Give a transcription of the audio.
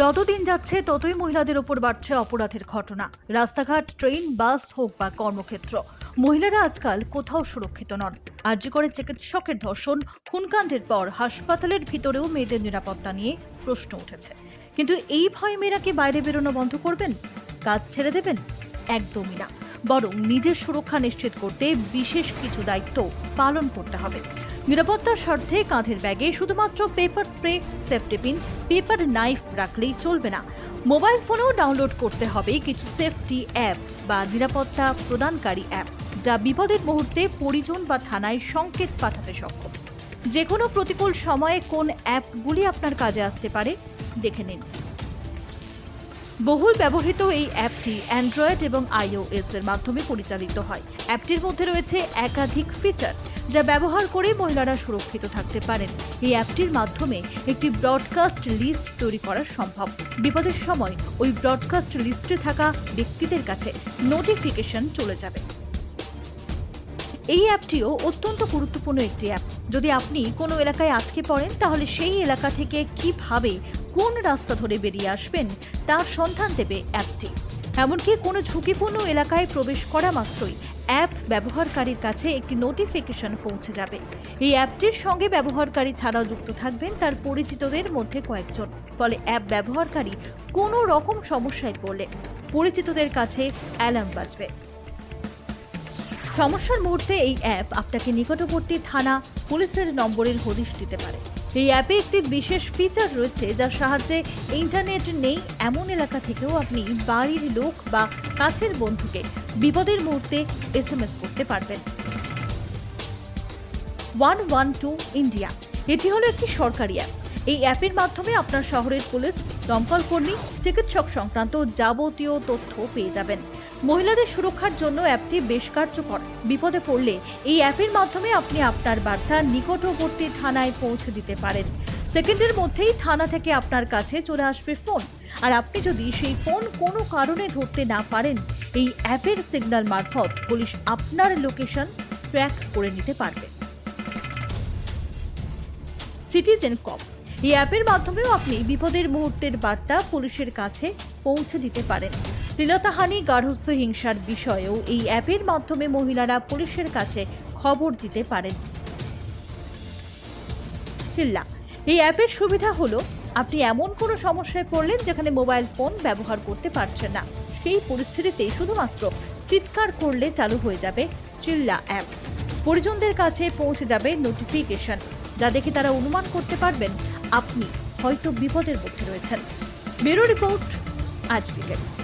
যতদিন যাচ্ছে, ততই মহিলাদের ওপর বাড়ছে অপরাধের ঘটনা। রাস্তাঘাট, ট্রেন, বাস হোক বা কর্মক্ষেত্র, মহিলারা আজকাল কোথাও সুরক্ষিত নন। আর আর্জি করে চিকিৎসকের ধর্ষণ, খুনকাণ্ডের পর হাসপাতালের ভিতরেও মেয়েদের নিরাপত্তা নিয়ে প্রশ্ন উঠেছে। কিন্তু এই ভয়ে মেয়েরা কি বাইরে বেরোনো বন্ধ করবেন? কাজ ছেড়ে দেবেন? একদমই না। বরং নিজের সুরক্ষা নিশ্চিত করতে বিশেষ কিছু দায়িত্ব পালন করতে হবে। নিরাপত্তার স্বার্থে কাঁধের ব্যাগে শুধুমাত্র pepper spray, safety pin, paper knife রাখলেই চলবে না। মোবাইল ফোনেও ডাউনলোড করতে হবে কিছু সেফটি অ্যাপ বা নিরাপত্তা প্রদানকারী অ্যাপ, যা বিপদের মুহূর্তে পরিজন বা থানায় সংকেত পাঠাতে সক্ষম। যে কোনো প্রতিকূল সময়ে কোন অ্যাপগুলি আপনার কাজে আসতে পারে, দেখে নিন। বহুল ব্যবহৃত এই অ্যাপটি অ্যান্ড্রয়েড এবং আইওএস এর মাধ্যমে পরিচালিত হয়। অ্যাপটির মধ্যে রয়েছে একাধিক ফিচার, যা ব্যবহার করে মহিলারা সুরক্ষিত থাকতে পারেন। এই অ্যাপটির মাধ্যমে একটি ব্রডকাস্ট লিস্ট তৈরি করা সম্ভব। বিপদের সময় ওই ব্রডকাস্ট লিস্টে থাকা ব্যক্তিদের কাছে নোটিফিকেশন চলে যাবে। এই অ্যাপটিও অত্যন্ত গুরুত্বপূর্ণ একটি অ্যাপ। যদি আপনি কোনো এলাকায় আটকে পড়েন, তাহলে সেই এলাকা থেকে কীভাবে কোন রাস্তা ধরে বেরিয়ে আসবেন তার সন্ধান দেবে অ্যাপটি। এমনকি কোনো ঝুঁকিপূর্ণ এলাকায় প্রবেশ করা মাত্রই অ্যাপ ব্যবহারকারীর কাছে একটি নোটিফিকেশন পৌঁছে যাবে। এই অ্যাপটির সঙ্গে ব্যবহারকারী ছাড়াও যুক্ত থাকবেন তার পরিচিতদের মধ্যে কয়েকজন। ফলে অ্যাপ ব্যবহারকারী কোনো রকম সমস্যায় পড়লে পরিচিতদের কাছে অ্যালার্ম বাজবে। সমস্যার মুহূর্তে এই অ্যাপ আপনাকে নিকটবর্তী থানা পুলিশের নম্বরের হদিশ দিতে পারে। এই অ্যাপে একটি বিশেষ ফিচার রয়েছে যার সাহায্যে ইন্টারনেট নেই এমন এলাকা থেকেও আপনি বাড়ির লোক বা কাছের বন্ধুকে বিপদের মুহূর্তে এস করতে পারবেন। ওয়ান ওয়ান টু ইন্ডিয়া এটি হলো একটি সরকারি অ্যাপ এই অ্যাপের মাধ্যমে আপনার শহরের পুলিশ, দমকল কর্মী, চিকিৎসক সংক্রান্ত যাবতীয় তথ্য পেয়ে যাবেন। মহিলাদের সুরক্ষার জন্য অ্যাপটি বেশ কার্যকর। বিপদে পড়লে এই অ্যাপের মাধ্যমে আপনি আপনার বার্তা নিকটবর্তী থানায় পৌঁছে দিতে পারেন। সেকেন্ডের মধ্যেই থানা থেকে আপনার কাছে চলে আসবে ফোন। আর আপনি যদি সেই ফোন কোনো কারণে ধরতে না পারেন, এই অ্যাপের সিগন্যাল মারফত পুলিশ আপনার লোকেশন ট্র্যাক করে নিতে পারবে। সিটিজেন কপ এই অ্যাপের মাধ্যমেও আপনি বিপদের মুহূর্তের বার্তা পুলিশের কাছে পৌঁছে দিতে পারেন। শ্লীলতাহানি গার্হস্থ হিংসার বিষয়েও এই অ্যাপের মাধ্যমে মহিলারা পুলিশের কাছে খবর দিতে পারেন। চিল্লা এই অ্যাপের সুবিধা হলো, আপনি এমন কোনো সমস্যায় পড়লেন যেখানে মোবাইল ফোন ব্যবহার করতে পারছেন না। সেই পরিস্থিতিতে শুধুমাত্র চিৎকার করলে চালু হয়ে যাবে চিল্লা অ্যাপ। পরিজনদের কাছে পৌঁছে যাবে নোটিফিকেশন। যা দেখে তারা অনুমান করতে পারবেন আপনি হয়তো বিপদের মধ্যে রয়েছেন। ব্যুরো রিপোর্ট, আজ বিকেল।